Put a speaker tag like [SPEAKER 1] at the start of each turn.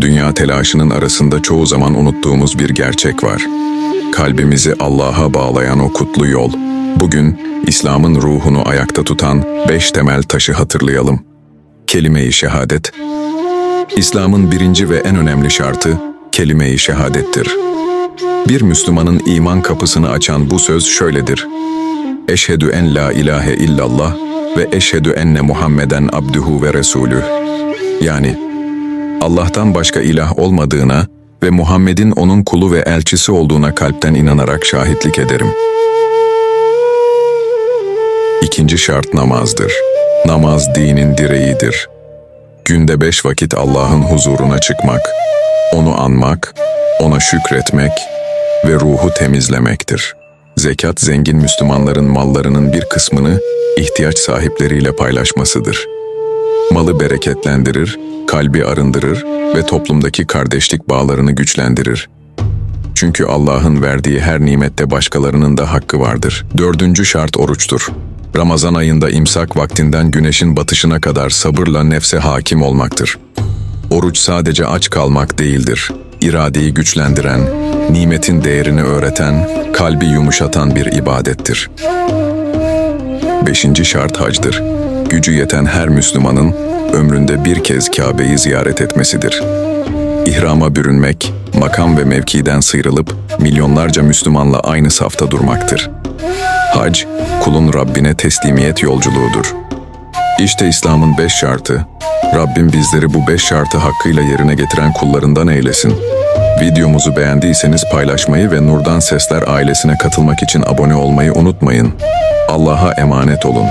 [SPEAKER 1] dünya telaşının arasında çoğu zaman unuttuğumuz bir gerçek var. Kalbimizi Allah'a bağlayan o kutlu yol. Bugün İslam'ın ruhunu ayakta tutan beş temel taşı hatırlayalım. Kelime-i şehadet. İslam'ın birinci ve en önemli şartı kelime-i şehadettir. Bir Müslümanın iman kapısını açan bu söz şöyledir. Eşhedü en la ilahe illallah ve eşhedü enne Muhammeden abduhu ve resulüh. Yani Allah'tan başka ilah olmadığına ve Muhammed'in onun kulu ve elçisi olduğuna kalpten inanarak şahitlik ederim. İkinci şart namazdır. Namaz dinin direğidir. Günde beş vakit Allah'ın huzuruna çıkmak, onu anmak, ona şükretmek ve ruhu temizlemektir. Zekat zengin Müslümanların mallarının bir kısmını ihtiyaç sahipleriyle paylaşmasıdır. Malı bereketlendirir, kalbi arındırır ve toplumdaki kardeşlik bağlarını güçlendirir. Çünkü Allah'ın verdiği her nimette başkalarının da hakkı vardır. Dördüncü şart oruçtur. Ramazan ayında imsak vaktinden güneşin batışına kadar sabırla nefse hakim olmaktır. Oruç sadece aç kalmak değildir. İradeyi güçlendiren, nimetin değerini öğreten, kalbi yumuşatan bir ibadettir. Beşinci şart hacdır. Gücü yeten her Müslümanın ömründe bir kez Kabe'yi ziyaret etmesidir. İhrama bürünmek, makam ve mevkiden sıyrılıp milyonlarca Müslümanla aynı safta durmaktır. Hac, kulun Rabbine teslimiyet yolculuğudur. İşte İslam'ın beş şartı. Rabbim bizleri bu beş şartı hakkıyla yerine getiren kullarından eylesin. Videomuzu beğendiyseniz paylaşmayı ve Nurdan Sesler ailesine katılmak için abone olmayı unutmayın. Allah'a emanet olun.